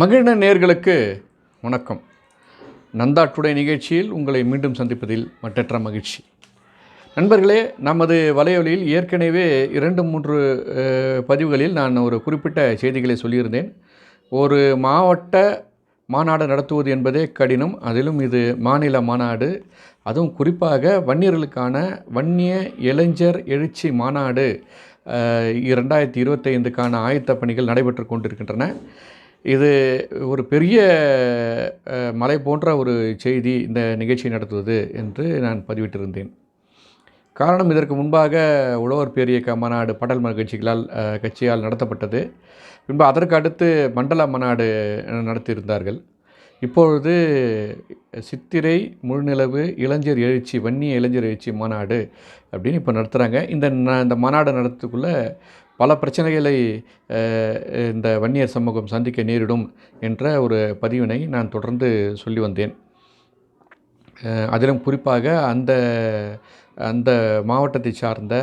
மகிழ்ந்த நேர்களுக்கு வணக்கம். நந்தா டுடே நிகழ்ச்சியில் உங்களை மீண்டும் சந்திப்பதில் மட்டற்ற மகிழ்ச்சி. நண்பர்களே நமது வலையொலியில் ஏற்கனவே இரண்டு மூன்று பதிவுகளில் நான் ஒரு குறிப்பிட்ட செய்திகளை சொல்லியிருந்தேன். ஒரு மாவட்ட மாநாடு நடத்துவது என்பதே கடினம். அதிலும் இது மாநில மாநாடு. அதுவும் குறிப்பாக வன்னியர்களுக்கான வன்னிய இளைஞர் எழுச்சி மாநாடு இரண்டாயிரத்தி இருபத்தைந்துக்கான ஆயத்த பணிகள் நடைபெற்று கொண்டிருக்கின்றன. இது ஒரு பெரிய மலை போன்ற ஒரு செய்தி இந்த நிகழ்ச்சி நடத்துவது என்று நான் பதிவிட்டிருந்தேன். காரணம் இதற்கு முன்பாக உழவர் பேரியக்க மாநாடு படல் மகிழ்ச்சிகளால் கட்சிகளால் கட்சியால் நடத்தப்பட்டது. பின்பு அதற்கு அடுத்து மண்டல மாநாடு நடத்தியிருந்தார்கள். இப்பொழுது சித்திரை முழுநிலவு இளைஞர் எழுச்சி வன்னிய இளைஞர் எழுச்சி மாநாடு அப்படின்னு இப்போ நடத்துகிறாங்க இந்த இந்த மாநாடு நடத்துக்குள்ளே பல பிரச்சனைகளை இந்த வன்னியர் சமூகம் சந்திக்க நேரிடும் என்ற ஒரு பதிவினை நான் தொடர்ந்து சொல்லி வந்தேன். அதிலும் குறிப்பாக அந்த அந்த மாவட்டத்தை சார்ந்த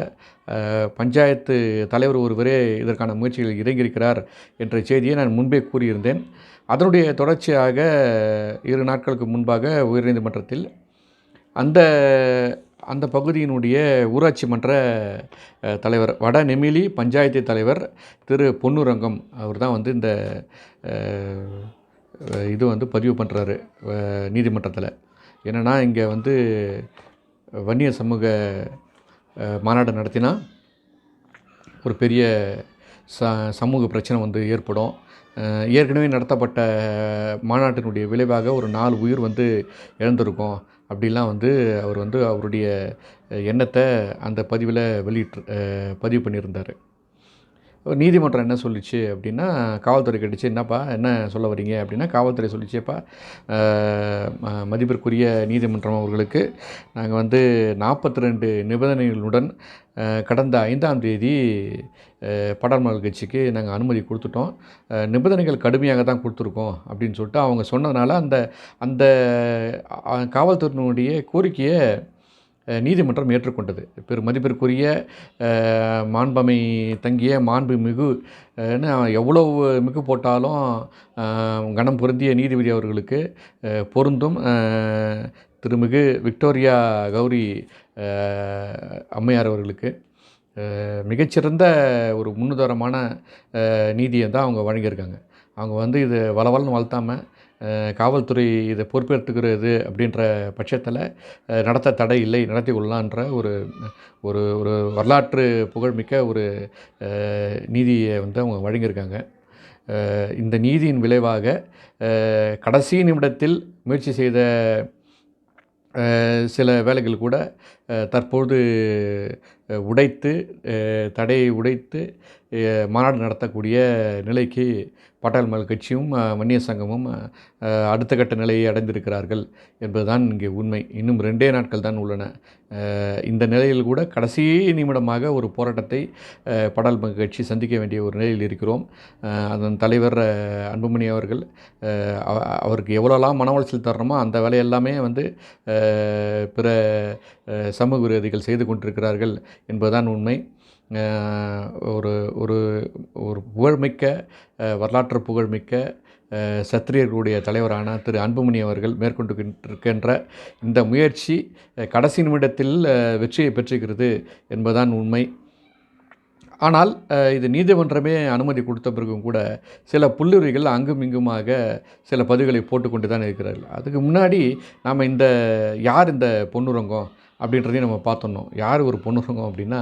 பஞ்சாயத்து தலைவர் ஒருவரே இதற்கான முயற்சிகளில் இறங்கியிருக்கிறார் என்ற செய்தியை நான் முன்பே கூறியிருந்தேன். அதனுடைய தொடர்ச்சியாக இரு நாட்களுக்கு முன்பாக உயர்நீதிமன்றத்தில் அந்த அந்த பகுதியினுடைய ஊராட்சி மன்ற தலைவர் வட நெமிலி பஞ்சாயத்து தலைவர் திரு பொன்னுரங்கம் அவர் தான் வந்து இந்த இது வந்து பதிவு பண்ணுறாரு நீதிமன்றத்தில். என்னென்னா இங்கே வந்து வன்னிய சமூக மாநாடு நடத்தினா ஒரு பெரிய ச சமூக பிரச்சனை வந்து ஏற்படும். ஏற்கனவே நடத்தப்பட்ட மாநாட்டினுடைய விளைவாக ஒரு நாலு உயிர் வந்து இழந்திருக்கும். அப்படிலாம் வந்து அவர் வந்து அவருடைய எண்ணத்தை அந்த பதிவில் வெளியிட்டு பதிவு பண்ணியிருந்தார். நீதிமன்றம் என்ன சொல்லிச்சு அப்படின்னா காவல்துறை கேட்டுச்சு என்னப்பா என்ன சொல்ல வரீங்க அப்படின்னா காவல்துறை சொல்லிச்சேப்பா ம- மதிப்பிற்குரிய நீதிமன்றம் அவர்களுக்கு நாங்கள் வந்து நாற்பத்தி ரெண்டு நிபந்தனைகளுடன் கடந்த ஐந்தாம் தேதி படர்மல் கட்சிக்கு நாங்கள் அனுமதி கொடுத்துட்டோம். நிபந்தனைகள் கடுமையாக தான் கொடுத்துருக்கோம் அப்படின்னு சொல்லிட்டு அவங்க சொன்னதுனால அந்த அந்த காவல்துறையினுடைய கோரிக்கையை நீதிமன்றம் ஏற்றுக்கொண்டது. பெரு மதிப்பிற்குரிய மாண்பமை தங்கிய மாண்பு மிகு எவ்வளோ எவ்வளவு மிகு போட்டாலும் கணம் பொருந்திய நீதிபதி அவர்களுக்கு பொருந்தும் திருமிகு விக்டோரியா கௌரி அம்மையார் அவர்களுக்கு. மிகச்சிறந்த ஒரு முன்னுதாரமான நீதியை தான் அவங்க வழங்கியிருக்காங்க. அவங்க வந்து இது வளவலன்னு வளர்த்தாமல் காவல்துறை இதை பொறுப்பேற்றுக்கிறது அப்படின்ற பட்சத்தில் நடத்த தடை இல்லை நடத்தி கொள்ளலான்ற ஒரு ஒரு ஒரு வரலாற்று புகழ்மிக்க ஒரு நீதியை வந்து அவங்க வழங்கியிருக்காங்க. இந்த நீதியின் விளைவாக கடைசி நிமிடத்தில் முயற்சி செய்த சில வேலைகள் கூட தற்போது உடைத்து தடையை உடைத்து மாநாடு நடத்தக்கூடிய நிலைக்கு பாட்டாள் மக்கள் கட்சியும் அஹ், வன்னிய சங்கமும் அடுத்த கட்ட நிலையை அடைந்திருக்கிறார்கள் என்பதுதான் இங்கே உண்மை. இன்னும் ரெண்டே நாட்கள் தான் உள்ளன. இந்த நிலையில் கூட கடைசி நிமிடமாக ஒரு போராட்டத்தை அஹ், பாட்டாள் மக்கள் கட்சி சந்திக்க வேண்டிய ஒரு நிலையில் இருக்கிறோம். அதன் தலைவர் அன்புமணி அவர்கள் அவ- அவருக்கு எவ்வளோலாம் மன உளைச்சல் தரணுமோ அந்த வேலையெல்லாமே வந்து பிற சமூக விரோதிகள் செய்து கொண்டிருக்கிறார்கள் என்பதுதான் உண்மை. ஒரு ஒரு ஒரு புகழ்மிக்க வரலாற்று புகழ்மிக்க சத்திரியர்களுடைய தலைவரான திரு அன்புமணி அவர்கள் மேற்கொண்டு இருக்கின்ற இந்த முயற்சி கடைசி நிமிடத்தில் வெற்றியை பெற்றுகிறது என்பதுதான் உண்மை. ஆனால் இது நீதிமன்றமே அனுமதி கொடுத்த பிறகும் கூட சில புல்லுரிகள் அங்கும் இங்குமாக சில பதிவுகளை போட்டுக்கொண்டு தான் இருக்கிறார்கள். அதுக்கு முன்னாடி நாம் இந்த யார் இந்த பொன்னுரங்கம்? அப்படின்றதையும் நம்ம பார்த்துடணும் யார் ஒரு பொன்னுரங்கம் அப்படின்னா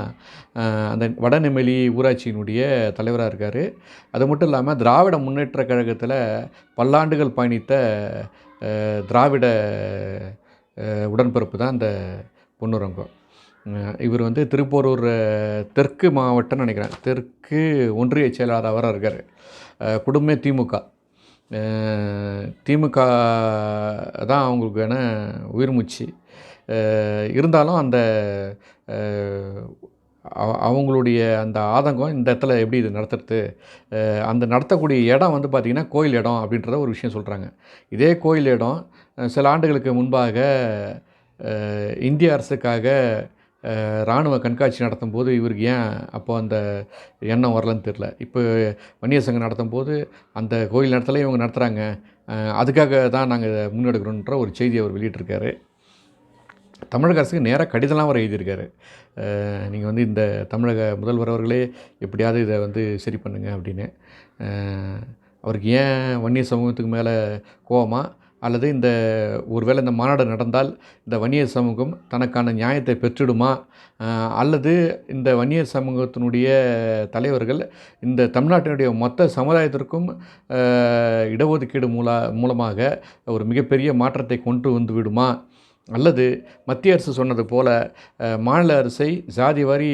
அந்த வடநெம்மலி ஊராட்சியினுடைய தலைவராக இருக்கார். அது மட்டும் இல்லாமல் திராவிட முன்னேற்ற கழகத்தில் பல்லாண்டுகள் பயணித்த திராவிட உடன்பிறப்பு தான் இந்த பொன்னுரங்கம். இவர் வந்து திருப்போரூர் தெற்கு மாவட்டம்னு நினைக்கிறேன். தெற்கு ஒன்றிய செயலாளராக இருக்கார். குடும்பமே திமுக. திமுக தான் அவங்களுக்கான உயிர் மூச்சு இருந்தாலும் அந்த அவங்களுடைய அந்த ஆதங்கம் இந்த இடத்துல எப்படி இது நடத்துறது? அந்த நடத்தக்கூடிய இடம் வந்து பார்த்திங்கன்னா கோயில் இடம் அப்படின்றத ஒரு விஷயம் சொல்கிறாங்க இதே கோயில் இடம் சில ஆண்டுகளுக்கு முன்பாக இந்திய அரசுக்காக இராணுவ கண்காட்சி நடத்தும் போது இவருக்கு ஏன் அப்போ அந்த எண்ணம் வரலன்னு தெரில இப்போ வன்னியர் சங்கம் நடத்தும் போது அந்த கோயில் நடத்தலை இவங்க நடத்துகிறாங்க அதுக்காக தான் நாங்கள் முன்னெடுக்கிறோன்ற ஒரு செய்தி அவர் வெளியிட்டிருக்காரு. தமிழக அரசுக்கு நேராக கடிதம்லாம் அவர் எழுதியிருக்காரு. நீங்கள் வந்து இந்த தமிழக முதல்வர் அவர்களே எப்படியாவது இதை வந்து சரி பண்ணுங்க அப்படின்னு. அவருக்கு ஏன் வன்னிய சமூகத்துக்கு மேலே கோபமாக அல்லது இந்த ஒருவேளை இந்த மாநாடு நடந்தால் இந்த வன்னிய சமூகம் தனக்கான நியாயத்தை பெற்றுடுமா? அல்லது இந்த வன்னிய சமூகத்தினுடைய தலைவர்கள் இந்த தமிழ்நாட்டினுடைய மொத்த சமுதாயத்திற்கும் இடஒதுக்கீடு மூல மூலமாக ஒரு மிகப்பெரிய மாற்றத்தை கொண்டு வந்து விடுமா? அல்லது மத்திய அரசு சொன்னது போல மாநில அரசை ஜாதி வாரி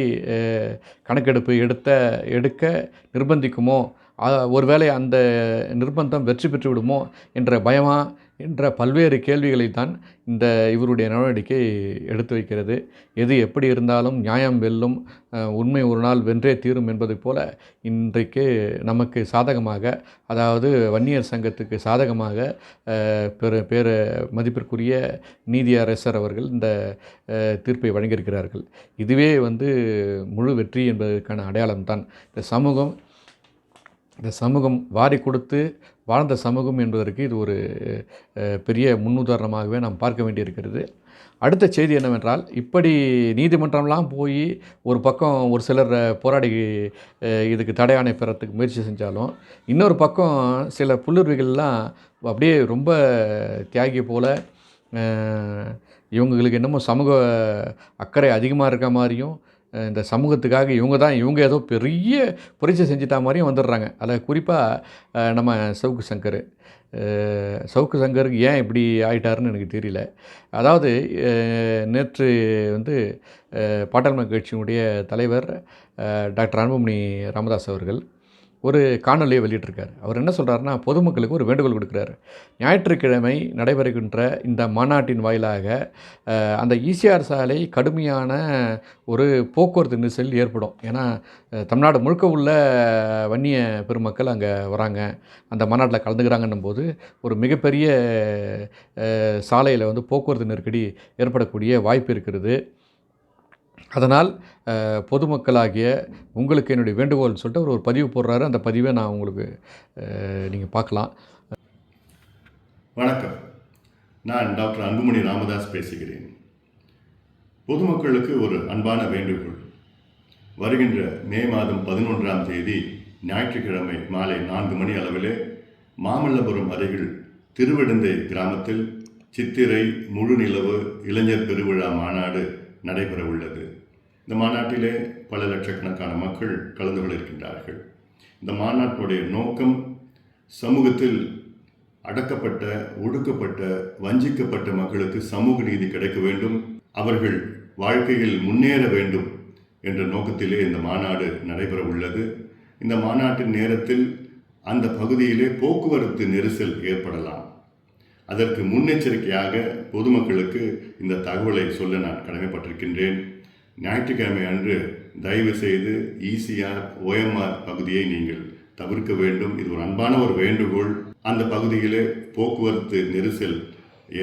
கணக்கெடுப்பு எடுத்த எடுக்க நிர்பந்திக்குமோ ஒருவேளை அந்த நிர்பந்தம் வெற்றி பெற்று விடுமோ என்ற பயமா என்ற பல்வேறு கேள்விகளை தான் இந்த இவருடைய நடவடிக்கை எடுத்து வைக்கிறது. எது எப்படி இருந்தாலும் நியாயம் வெல்லும் உண்மை ஒரு நாள் வென்றே தீரும் என்பது போல இன்றைக்கு நமக்கு சாதகமாக அதாவது வன்னியர் சங்கத்துக்கு சாதகமாக பெரு பேர மதிப்பிற்குரிய நீதியரசர் அவர்கள் இந்த தீர்ப்பை வழங்கியிருக்கிறார்கள். இதுவே வந்து முழு வெற்றி என்பதற்கான அடையாளம்தான். இந்த சமூகம் இந்த சமூகம் வாரி கொடுத்து வாழ்ந்த சமூகம் என்பதற்கு இது ஒரு பெரிய முன்னுதாரணமாகவே நாம் பார்க்க வேண்டியிருக்கிறது. அடுத்த செய்தி என்னவென்றால் இப்படி நீதிமன்றம்லாம் போய் ஒரு பக்கம் ஒரு சிலர் போராடி இதுக்கு தடையாணை பெறத்துக்கு முயற்சி செஞ்சாலும் இன்னொரு பக்கம் சில புல்லுருவிகள்லாம் அப்படியே ரொம்ப தியாகி போல இவங்களுக்கு என்னமோ சமூக அக்கறை அதிகமாக இருக்க மாதிரியும் இந்த சமூகத்துக்காக இவங்க தான் இவங்க ஏதோ பெரிய புரட்சி செஞ்சிட்டா மாதிரியும் வந்துடுறாங்க. அதில் குறிப்பாக நம்ம சவுக்கு சங்கர் சவுக்கு சங்கருக்கு ஏன் இப்படி ஆயிட்டாருன்னு எனக்கு தெரியல. அதாவது நேற்று வந்து அஹ், கட்சியினுடைய தலைவர் டாக்டர் அன்புமணி ராமதாஸ் அவர்கள் ஒரு காணொலியை வெளியிட்டிருக்கார். அவர் என்ன சொல்கிறாருன்னா பொதுமக்களுக்கு ஒரு வேண்டுகோள் கொடுக்குறாரு ஞாயிற்றுக்கிழமை நடைபெறுகின்ற இந்த மாநாட்டின் வாயிலாக அந்த ஈசிஆர் சாலை கடுமையான ஒரு போக்குவரத்து நெரிசல் ஏற்படும். ஏன்னா தமிழ்நாடு முழுக்க உள்ள வன்னிய பெருமக்கள் அங்கே வராங்க. அந்த மாநாட்டில் கலந்துக்கிறாங்கன்னும் போது ஒரு மிகப்பெரிய சாலையில் வந்து போக்குவரத்து நெருக்கடி ஏற்படக்கூடிய வாய்ப்பு இருக்கிறது. அதனால் பொதுமக்களாகிய உங்களுக்கு என்னுடைய வேண்டுகோள்னு சொல்லிட்டு அவர் ஒரு பதிவு போடுறாரு. அந்த பதிவை நான் உங்களுக்கு நீங்கள் பார்க்கலாம். வணக்கம். நான் டாக்டர் அன்புமணி ராமதாஸ் பேசுகிறேன். பொதுமக்களுக்கு ஒரு அன்பான வேண்டுகோள். வருகின்ற மே மாதம் பதினொன்றாம் தேதி ஞாயிற்றுக்கிழமை மாலை நான்கு மணி அளவிலே மாமல்லபுரம் அருகில் திருவிடந்தை கிராமத்தில் சித்திரை முழு நிலவு இளைஞர் பெருவிழா மாநாடு நடைபெற உள்ளது இந்த மாநாட்டிலே பல லட்சக்கணக்கான மக்கள் கலந்து கொள்ள இருக்கின்றார்கள் இந்த மாநாட்டினுடைய நோக்கம் சமூகத்தில் அடக்கப்பட்ட ஒடுக்கப்பட்ட வஞ்சிக்கப்பட்ட மக்களுக்கு சமூக நீதி கிடைக்க வேண்டும் அவர்கள் வாழ்க்கையில் முன்னேற வேண்டும் என்ற நோக்கத்திலே இந்த மாநாடு நடைபெற உள்ளது இந்த மாநாட்டின் நேரத்தில் அந்த பகுதியிலே போக்குவரத்து நெரிசல் ஏற்படலாம். அதற்கு முன்னெச்சரிக்கையாக பொதுமக்களுக்கு இந்த தகவலை சொல்ல நான் கடமைப்பட்டிருக்கின்றேன். ஞாயிற்றுக்கிழமை அன்று தயவு செய்து இசிஆர் ஓஎம்ஆர் பகுதியை நீங்கள் தவிர்க்க வேண்டும். இது ஒரு அன்பான ஒரு வேண்டுகோள். அந்த பகுதியிலே போக்குவரத்து நெரிசல்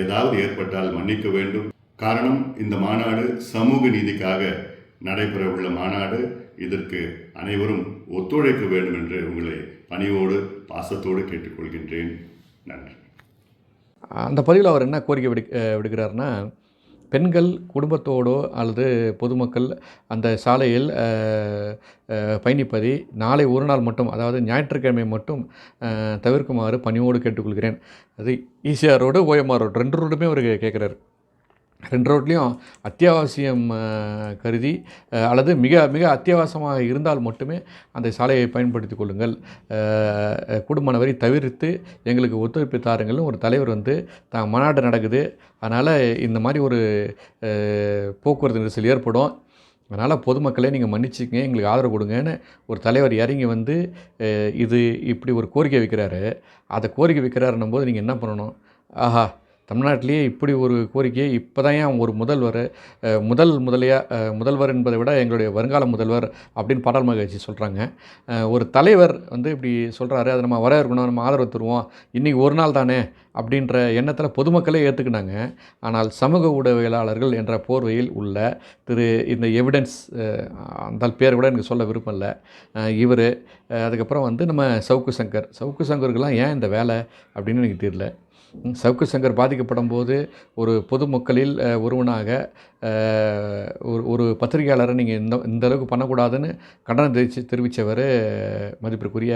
ஏதாவது ஏற்பட்டால் மன்னிக்க வேண்டும். காரணம் இந்த மாநாடு சமூக நீதிக்காக நடைபெற உள்ள மாநாடு. இதற்கு அனைவரும் ஒத்துழைக்க வேண்டும் என்று உங்களை பணிவோடு பாசத்தோடு கேட்டுக்கொள்கின்றேன். நன்றி. அந்த பதிவில் அவர் என்ன கோரிக்கை விடு விடுகிறாருன்னா விடுக்கிறாருன்னா பெண்கள் குடும்பத்தோடோ அல்லது பொதுமக்கள் அந்த சாலையில் பயணிப்பதை நாளை ஒரு நாள் மட்டும் அதாவது ஞாயிற்றுக்கிழமை மட்டும் தவிர்க்குமாறு பணியோடு கேட்டுக்கொள்கிறேன். அது ஈசிஆர் ரோடு ஓஎம்ஆர் ரோடு ரெண்டு ரோடுமே அவர் கேட்குறாரு. ரெண்டு ரோட்லேயும் அத்தியாவசியம் கருதி அல்லது மிக மிக அத்தியாவசியமாக இருந்தால் மட்டுமே அந்த சாலையை பயன்படுத்தி கொள்ளுங்கள். அஹ், குடும்ப வரி தவிர்த்து எங்களுக்கு ஒத்துழைப்பு தாருங்கள்னு ஒரு தலைவர் வந்து தான் மாநாடு நடக்குது. அதனால் இந்த மாதிரி ஒரு போக்குவரத்து நெரிசல் ஏற்படும். அதனால் பொதுமக்களே நீங்கள் மன்னிச்சுக்கங்க எங்களுக்கு ஆதரவு கொடுங்கன்னு ஒரு தலைவர் இறங்கி வந்து இது இப்படி ஒரு கோரிக்கை வைக்கிறாரு. அதை கோரிக்கை வைக்கிறாருன்னும் போது நீங்கள் என்ன பண்ணணும்? ஆஹா! தமிழ்நாட்டிலேயே இப்படி ஒரு கோரிக்கையை இப்போ தான் ஏன் ஒரு முதல்வர் முதல் முதலையாக முதல்வர் என்பதை விட எங்களுடைய வருங்கால முதல்வர் அப்படின்னு பாடல் மகிழ்ச்சி சொல்கிறாங்க ஒரு தலைவர் வந்து இப்படி சொல்கிறாரு அதை நம்ம வரவேற்கணும் நம்ம ஆதரவு தருவோம் இன்றைக்கி ஒரு நாள் தானே அப்படின்ற எண்ணத்தில் பொதுமக்களே ஏற்றுக்கினாங்க ஆனால் சமூக ஊடகவியலாளர்கள் என்ற போர்வையில் உள்ள திரு இந்த எவிடன்ஸ் அந்த பேர் கூட எனக்கு சொல்ல விருப்பம் இல்லை. இவர் அதுக்கப்புறம் வந்து நம்ம சவுக்கு சங்கர் சவுக்கு சங்கருக்கெல்லாம் ஏன் இந்த வேலை அப்படின்னு எனக்கு தெரியல. சவுக்கு சங்கர் பாதிக்கப்படும் போது ஒரு பொதுமக்களில் ஒருவனாக ஒரு ஒரு பத்திரிகையாளரை நீங்கள் இந்த இந்த அளவுக்கு பண்ணக்கூடாதுன்னு கண்டனம் தெரிவித்து தெரிவித்தவர் மதிப்பிற்குரிய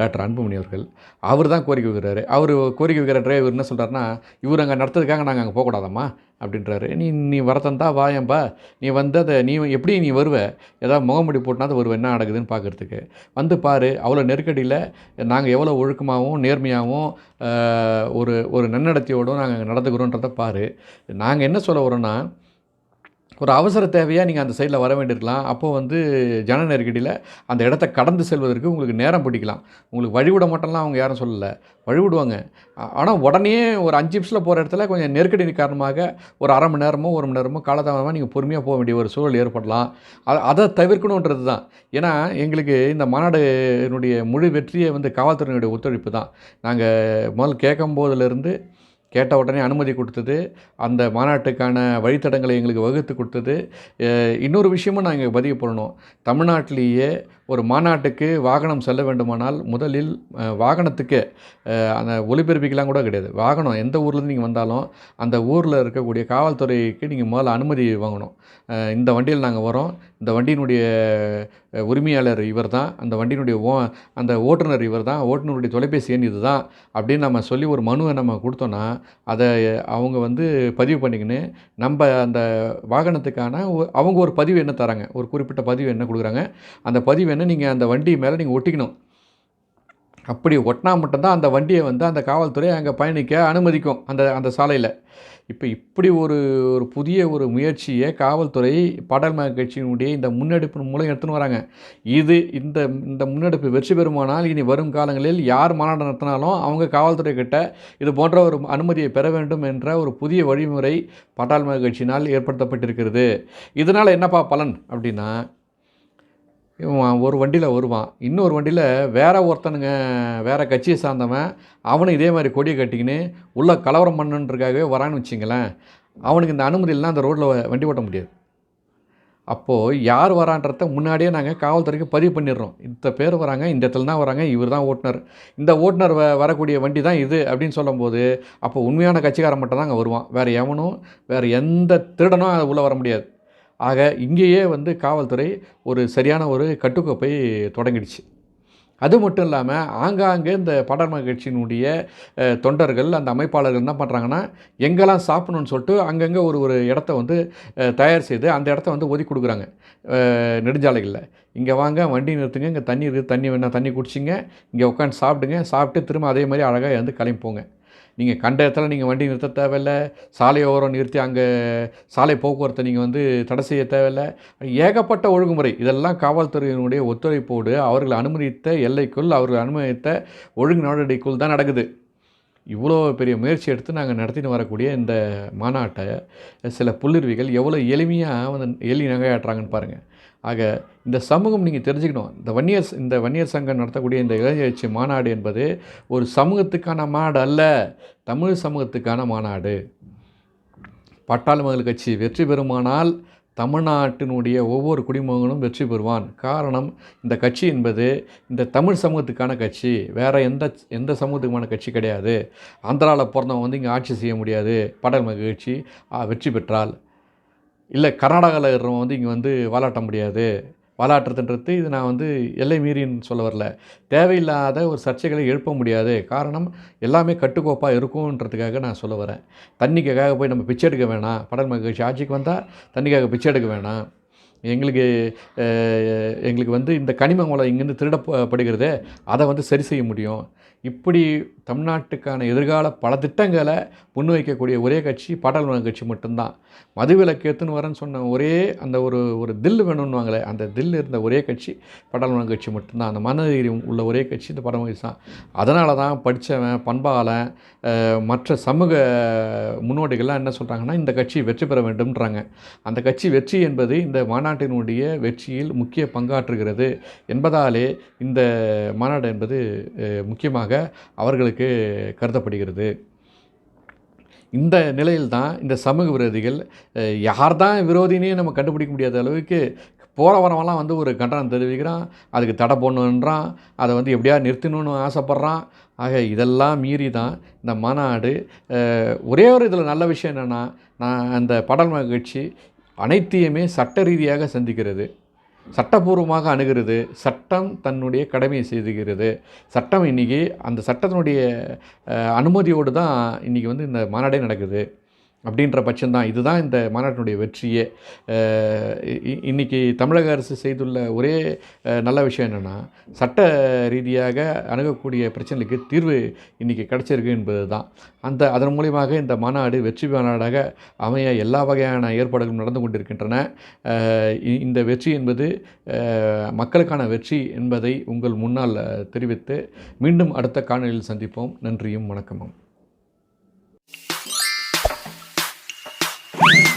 டாக்டர் அன்புமணி அவர்கள். அவர் தான் கோரிக்கை வைக்கிறாரு. அவர் கோரிக்கை வைக்கிற டிரைவர் என்ன சொல்கிறாருன்னா இவர் அங்கே நடத்துறதுக்காக நாங்கள் அங்கே போகக்கூடாதம்மா. அப்படின்றாரு. நீ நீ வரத்தந்தா வாயம்பா நீ வந்து அதை நீ எப்படி நீ வருவ? ஏதாவது முகமுடி போட்டுனாது வருவ. என்ன நடக்குதுன்னு பார்க்குறதுக்கு வந்து பாரு. அவ்வளோ நெருக்கடியில் நாங்கள் எவ்வளோ ஒழுக்கமாகவும் நேர்மையாகவும் ஒரு ஒரு நன்னடத்தையோடும் நாங்கள் நடந்துக்கிறோன்றதை பாரு. நாங்கள் என்ன சொல்ல வரோன்னா ஒரு அவசர தேவையாக நீங்கள் அந்த சைடில் வர வேண்டியிருக்கலாம். அப்போ வந்து ஜன நெருக்கடியில் அந்த இடத்த கடந்து செல்வதற்கு உங்களுக்கு நேரம் பிடிக்கலாம். உங்களுக்கு வழிவிட மாட்டோம்லாம் அவங்க யாரும் சொல்லலை. வழிவிடுவாங்க. ஆனால் உடனே ஒரு அஞ்சு நிமிஷத்தில் போகிற இடத்துல கொஞ்சம் நெருக்கடி காரணமாக ஒரு அரை மணி நேரமோ ஒரு மணி நேரமோ காலதாமதமாக நீங்கள் பொறுமையாக போக வேண்டிய ஒரு சூழல் ஏற்படலாம். அ- அதை தவிர்க்கணுன்றது தான். ஏன்னா எங்களுக்கு இந்த மாநாடுனுடைய முழு வெற்றியை வந்து காவல்துறையினுடைய ஒத்துழைப்பு தான். நாங்கள் முதல் கேட்கும் போதுலேருந்து கேட்ட உடனே அனுமதி கொடுத்தது. அந்த மாநாட்டுக்கான வழித்தடங்களை எங்களுக்கு வகுத்து கொடுத்தது. இன்னொரு விஷயமும் நாங்கள் பதிவு பண்ணணும். தமிழ்நாட்டிலேயே ஒரு மாநாட்டுக்கு வாகனம் செல்ல வேண்டுமானால் முதலில் வாகனத்துக்கு அந்த ஒலிபெருப்பிக்கெலாம் கூட கிடையாது. வாகனம் எந்த ஊர்லேருந்து நீங்கள் வந்தாலும் அந்த ஊரில் இருக்கக்கூடிய காவல்துறைக்கு நீங்கள் முதல்ல அனுமதி வாங்கணும். இந்த வண்டியில் நாங்கள் வரோம் இந்த வண்டியினுடைய உரிமையாளர் இவர் தான் அந்த வண்டியினுடைய ஓ அந்த ஓட்டுநர் இவர் தான் ஓட்டுநருடைய தொலைபேசி எண் இது தான் அப்படின்னு நம்ம சொல்லி ஒரு மனுவை நம்ம கொடுத்தோன்னா அதை அவங்க வந்து பதிவு பண்ணிக்கின்னு நம்ம அந்த வாகனத்துக்கான அவங்க ஒரு பதிவு என்ன தராங்க. ஒரு குறிப்பிட்ட பதிவு என்ன கொடுக்குறாங்க. அந்த பதிவு என்ன நீங்கள் அந்த வண்டி மேலே நீங்கள் ஒட்டிக்கணும். அப்படி ஒட்டினா மட்டும்தான் அந்த வண்டியை வந்து அந்த காவல்துறை அங்கே பயணிக்க அனுமதிக்கும். அந்த அந்த சாலையில். இப்போ இப்படி ஒரு ஒரு புதிய ஒரு முயற்சியை காவல்துறை பாடல் மக கட்சியினுடைய இந்த முன்னெடுப்பு மூலம் எடுத்துன்னு வராங்க. இது இந்த இந்த முன்னெடுப்பு வெற்றி பெறுமானால் இனி வரும் காலங்களில் யார் மாநாடு நடத்தினாலும் அவங்க காவல்துறை கிட்ட இது போன்ற ஒரு அனுமதியை பெற வேண்டும் என்ற ஒரு புதிய வழிமுறை பாட்டாள் மக கட்சியினால் ஏற்படுத்தப்பட்டிருக்கிறது. இதனால் என்னப்பா பலன் அப்படின்னா இவன் ஒரு வண்டியில் வருவான். இன்னொரு வண்டியில் வேற ஒருத்தனுங்க வேற கட்சியை சார்ந்தவன் அவனும் இதே மாதிரி கொடியை கட்டிக்கின்னு உள்ளே கலவரம் பண்ணுன்றக்காகவே வரான்னு வச்சிங்களேன். அவனுக்கு இந்த அனுமதி இல்லைனா அந்த ரோட்டில் வண்டி ஓட்ட முடியாது. அப்போது யார் வரான்றத முன்னாடியே நாங்கள் காவல்துறைக்கு பதிவு பண்ணிடுறோம். இந்த பேர் வராங்க இந்த இடத்துல தான் வராங்க இவர் தான் ஓட்டுநர் இந்த ஓட்டுநர் வ வரக்கூடிய வண்டி தான் இது அப்படின்னு சொல்லும்போது அப்போ உண்மையான கட்சிக்காரன் மட்டும் தான் அங்கே வருவான். வேறு எவனும் வேறு எந்த திருடனும் அது உள்ளே வர முடியாது. ஆக இங்கேயே வந்து காவல்துறை ஒரு சரியான ஒரு கட்டுக்கோப்பை தொடங்கிடுச்சு. அது மட்டும் இல்லாமல் ஆங்காங்கே இந்த பாடர்ம கட்சியினுடைய தொண்டர்கள் அந்த அமைப்பாளர்கள் என்ன பண்ணுறாங்கன்னா எங்கெல்லாம் சாப்பிடணும்னு சொல்லிட்டு அங்கங்கே ஒரு ஒரு இடத்த வந்து தயார் செய்து அந்த இடத்த வந்து ஒதுக்கி கொடுக்குறாங்க. நெடுஞ்சாலைகளில். இங்கே வாங்க வண்டி நிறுத்துங்க இங்கே தண்ணி இருக்குது தண்ணி வேணால் தண்ணி குடிச்சிங்க இங்கே உட்காந்து சாப்பிடுங்க சாப்பிட்டு திரும்ப அதே மாதிரி அழகாக வந்து கிளம்பி போங்க. நீங்கள் கண்ட இடத்துல நீங்கள் வண்டி நிறுத்த தேவையில்லை. சாலையோரம் நிறுத்தி அங்கே சாலை போக்குவரத்தை நீங்கள் வந்து தடை செய்ய தேவையில்லை. ஏகப்பட்ட ஒழுங்குமுறை. இதெல்லாம் காவல்துறையினுடைய ஒத்துழைப்போடு அவர்கள் அனுமதித்த எல்லைக்குள் அவர்கள் அனுமதித்த ஒழுங்கு நடவடிக்கைக்குள் தான் நடக்குது. இவ்வளோ பெரிய முயற்சி எடுத்து நாங்கள் நடத்தின்னு வரக்கூடிய இந்த மாநாட்டை சில புல்லுருவிகள் எவ்வளோ எளிமையாக வந்து எலி நகையாட்டுறாங்கன்னு பாருங்கள் ஆக இந்த சமூகம் நீங்கள் தெரிஞ்சுக்கணும். இந்த வன்னியர் இந்த வன்னியர் சங்கம் நடத்தக்கூடிய இந்த இளைஞர்ச்சி மாநாடு என்பது ஒரு சமூகத்துக்கான மாநாடு அல்ல தமிழ் சமூகத்துக்கான மாநாடு. பட்டாளி மகள் கட்சி வெற்றி பெறுமானால் தமிழ்நாட்டினுடைய ஒவ்வொரு குடிமகனும் வெற்றி பெறுவான். காரணம் இந்த கட்சி என்பது இந்த தமிழ் சமூகத்துக்கான கட்சி. வேறு எந்த எந்த சமூகத்துக்குமான கட்சி கிடையாது. ஆந்திராவில் பிறந்தவன் வந்து இங்கே ஆட்சி செய்ய முடியாது. பாடல் மகிழ்ச்சி வெற்றி பெற்றால். இல்லை கர்நாடகாவில் இருக்கிறவங்க வந்து இங்கே வந்து வாலாட்ட முடியாது. வாலாட்டுறதுன்றது இது நான் வந்து எல்லை மீறின்னு சொல்ல வரல. தேவையில்லாத ஒரு சர்ச்சைகளை எழுப்ப முடியாது. காரணம் எல்லாமே கட்டுக்கோப்பாக இருக்கும்ன்றதுக்காக நான் சொல்ல வரேன். தண்ணிக்காக போய் நம்ம பிச்சை எடுக்க வேணாம். படல் மகிழ்ச்சி ஆட்சிக்கு வந்தால் தண்ணிக்காக பிச்சை எடுக்க வேணாம். எங்களுக்கு எங்களுக்கு வந்து இந்த கனிம வளம் இங்கேருந்து திருடப்படுகிறதே அதை வந்து சரி செய்ய முடியும். இப்படி தமிழ்நாட்டுக்கான எதிர்கால பல திட்டங்களை முன்வைக்கக்கூடிய ஒரே கட்சி பாட்டாளி கட்சி மட்டும்தான். மதுவிலக்கியத்துன்னு வரேன்னு சொன்ன ஒரே அந்த ஒரு ஒரு தில் வேணும்னுவாங்களே அந்த தில் இருந்த ஒரே கட்சி பாட்டாளி கட்சி மட்டும்தான். அந்த மனதைரியம் உள்ள ஒரே கட்சி இந்த படம் தான். அதனால தான் படித்தவன் பண்பாளன் மற்ற சமூக முன்னோடிகள்லாம் என்ன சொல்கிறாங்கன்னா இந்த கட்சி வெற்றி பெற வேண்டும்ன்றாங்க. அந்த கட்சி வெற்றி என்பது இந்த மாநாட்டினுடைய வெற்றியில் முக்கிய பங்காற்றுகிறது என்பதாலே இந்த மாநாடு என்பது முக்கியமாக காரணமாக அவர்களுக்கு கருதப்படுகிறது. இந்த நிலையில் தான் இந்த சமூக விரோதிகள் யார் தான் விரோதினே நம்ம கண்டுபிடிக்க முடியாத அளவுக்கு போகிற வரவெல்லாம் வந்து ஒரு கண்டனம் தெரிவிக்கிறான் அதுக்கு தடை போடணுன்றான் அதை வந்து எப்படியா நிறுத்தணும்னு ஆசைப்பட்றான். ஆக இதெல்லாம் மீறி தான் இந்த மாநாடு. ஒரே ஒரு இதில் நல்ல விஷயம் என்னென்னா நான் அந்த படல் மகிழ்ச்சி அனைத்தையுமே சட்ட ரீதியாக சந்திக்கிறது. சட்டபூர்வமாக அணுகிறது சட்டம் தன்னுடைய கடமையை செய்துகிறது. சட்டம் இன்றைக்கி அந்த சட்டத்தினுடைய அனுமதியோடு தான் இன்றைக்கி வந்து இந்த மாநாடே நடக்குது. அப்படின்ற பட்சம்தான். இதுதான் இந்த மாநாட்டினுடைய வெற்றியே. இன்றைக்கி இ- இன்னைக்கு தமிழக அரசு செய்துள்ள ஒரே நல்ல விஷயம் என்னென்னா சட்ட ரீதியாக அணுகக்கூடிய பிரச்சனைக்கு தீர்வு இன்றைக்கி கிடச்சிருக்கு என்பது தான் அந்த அதன் மூலியமாக இந்த மாநாடு வெற்றி மாநாடாக அமைய எல்லா வகையான ஏற்பாடுகளும் நடந்து கொண்டிருக்கின்றன. இந்த வெற்றி என்பது மக்களுக்கான வெற்றி என்பதை உங்கள் முன்னால் தெரிவித்து மீண்டும் அடுத்த காணொலியில் சந்திப்போம். நன்றியும் வணக்கமும். you.